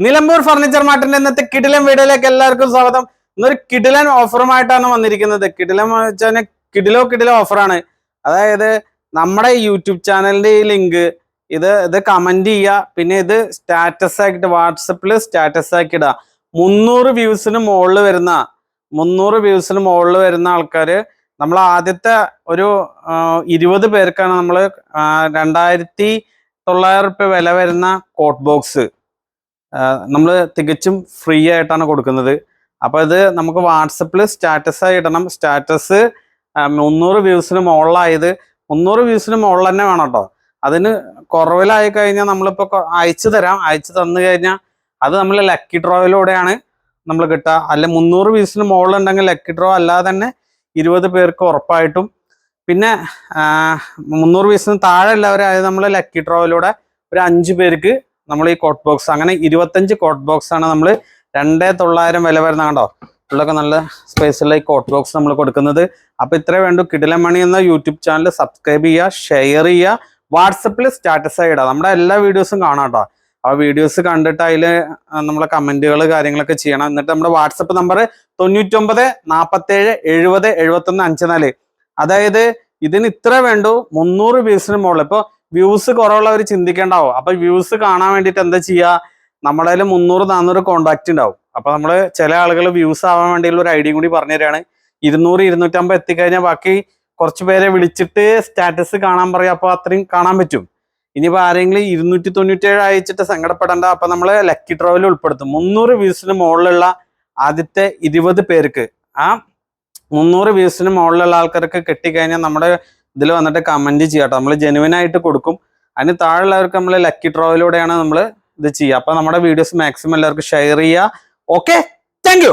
Nilambur furniture മാർട്ടിന്റെ ഇന്നത്തെ കിടിലൻ വീഡിയോയിലേക്ക് എല്ലാവർക്കും സ്വാഗതം. ഇന്നൊരു കിടിലൻ ഓഫറുമായിട്ടാണ് വന്നിരിക്കുന്നത്. കിടിലൻ വെച്ചാൽ കിടിലോ കിടിലോ ഓഫറാണ്. അതായത് നമ്മുടെ യൂട്യൂബ് ചാനലിന്റെ ഈ ലിങ്ക് ഇത് ഇത് കമന്റ് ചെയ്യുക പിന്നെ ഇത് സ്റ്റാറ്റസ് ആക്കിയിട്ട് വാട്സപ്പിൽ സ്റ്റാറ്റസ് ആക്കി ഇടുക. മുന്നൂറ് വ്യൂസിന് മുകളിൽ വരുന്ന മുന്നൂറ് വ്യൂസിന് മുകളിൽ വരുന്ന ആൾക്കാർ നമ്മൾ ആദ്യത്തെ ഒരു ഇരുപത് പേർക്കാണ് നമ്മൾ രണ്ടായിരത്തി തൊള്ളായിരം റുപ്യ വില വരുന്ന കോട്ട് ബോക്സ് നമ്മൾ തികച്ചും ഫ്രീ ആയിട്ടാണ് കൊടുക്കുന്നത്. അപ്പോൾ ഇത് നമുക്ക് വാട്സപ്പിൽ സ്റ്റാറ്റസ് ആയി ഇടണം. സ്റ്റാറ്റസ് മുന്നൂറ് വ്യൂസിന് മുകളിലായത് മുന്നൂറ് വ്യൂസിന് മുകളിൽ തന്നെ വേണം കേട്ടോ അതിന് കുറവിലായി കഴിഞ്ഞാൽ നമ്മളിപ്പോൾ അയച്ചു തരാം. അയച്ചു തന്നു കഴിഞ്ഞാൽ അത് നമ്മൾ ലക്കി ഡ്രോയിലൂടെയാണ് നമ്മൾ കിട്ടുക അല്ലെ മുന്നൂറ് വ്യൂസിന് മുകളിലുണ്ടെങ്കിൽ ലക്കി ഡ്രോ അല്ലാതെ തന്നെ ഇരുപത് പേർക്ക് ഉറപ്പായിട്ടും. പിന്നെ മുന്നൂറ് വ്യൂസിന് താഴെ ഉള്ളവരായത് നമ്മൾ ലക്കി ഡ്രോയിലൂടെ ഒരു അഞ്ച് പേർക്ക് നമ്മൾ ഈ കോട്ട് ബോക്സ് അങ്ങനെ ഇരുപത്തഞ്ച് കോട്ട് ബോക്സ് ആണ് നമ്മൾ രണ്ടേ തൊള്ളായിരം വില വരുന്ന കണ്ടോ? ഉള്ളൊക്കെ നല്ല സ്പേസുള്ള ഈ കോട്ട് ബോക്സ് നമ്മൾ കൊടുക്കുന്നത്. അപ്പൊ ഇത്രേ വേണ്ടു. കിടിലമണി എന്ന യൂട്യൂബ് ചാനൽ സബ്സ്ക്രൈബ് ചെയ്യുക ഷെയർ ചെയ്യുക. വാട്സപ്പിൽ സ്റ്റാറ്റസ് ഇടുക നമ്മുടെ എല്ലാ വീഡിയോസും കാണാം കേട്ടോ. ആ വീഡിയോസ് കണ്ടിട്ട് അതിൽ നമ്മളെ കമന്റുകൾ കാര്യങ്ങളൊക്കെ ചെയ്യണം. എന്നിട്ട് നമ്മുടെ വാട്സപ്പ് നമ്പർ തൊണ്ണൂറ്റൊമ്പത് നാൽപ്പത്തേഴ് എഴുപത് എഴുപത്തൊന്ന് അഞ്ച് നാല് അതായത് ഇതിന് ഇത്ര വേണ്ടു. മുന്നൂറ് വ്യൂസിന് മുകളിൽ. ഇപ്പോൾ വ്യൂസ് കുറവുള്ളവർ ചിന്തിക്കേണ്ടാവും. അപ്പൊ വ്യൂസ് കാണാൻ വേണ്ടിയിട്ട് എന്താ ചെയ്യുക നമ്മളതിൽ മുന്നൂറ് നാന്നൂറ് കോണ്ടാക്ട് ഉണ്ടാവും അപ്പൊ നമ്മൾ ചില ആളുകൾ വ്യൂസ് ആവാൻ വേണ്ടിയുള്ള ഒരു ഐഡിയ കൂടി പറഞ്ഞു തരാണ് ഇരുന്നൂറ് ഇരുന്നൂറ്റമ്പത് എത്തിക്കഴിഞ്ഞാൽ ബാക്കി കുറച്ച് പേരെ വിളിച്ചിട്ട് സ്റ്റാറ്റസ് കാണാൻ പറയാം. അപ്പൊ അത്രയും കാണാൻ പറ്റും. ഇനിയിപ്പോ ആരെങ്കിലും ഇരുന്നൂറ്റി തൊണ്ണൂറ്റേഴ് അയച്ചിട്ട് സങ്കടപ്പെടേണ്ട. അപ്പൊ നമ്മൾ ലക്കി ഡ്രോയിൽ ഉൾപ്പെടുത്തും. മുന്നൂറ് വ്യൂസിന് മുകളിലുള്ള ആദ്യത്തെ ഇരുപത് പേർക്ക് ആ മുന്നൂറ് വ്യൂസിന് മുകളിലുള്ള ആൾക്കാർക്ക് കിട്ടിക്കഴിഞ്ഞാൽ നമ്മുടെ ഇതിൽ വന്നിട്ട് കമന്റ് ചെയ്യാട്ടോ. നമ്മൾ ജെനുവിൻ ആയിട്ട് കൊടുക്കും. അതിന് താഴെയുള്ളവർക്ക് നമ്മൾ ലക്കി ഡ്രോയിലൂടെയാണ് നമ്മൾ ഇത് ചെയ്യുക. അപ്പം നമ്മുടെ വീഡിയോസ് മാക്സിമം എല്ലാവർക്കും ഷെയർ ചെയ്യുക. Okay thank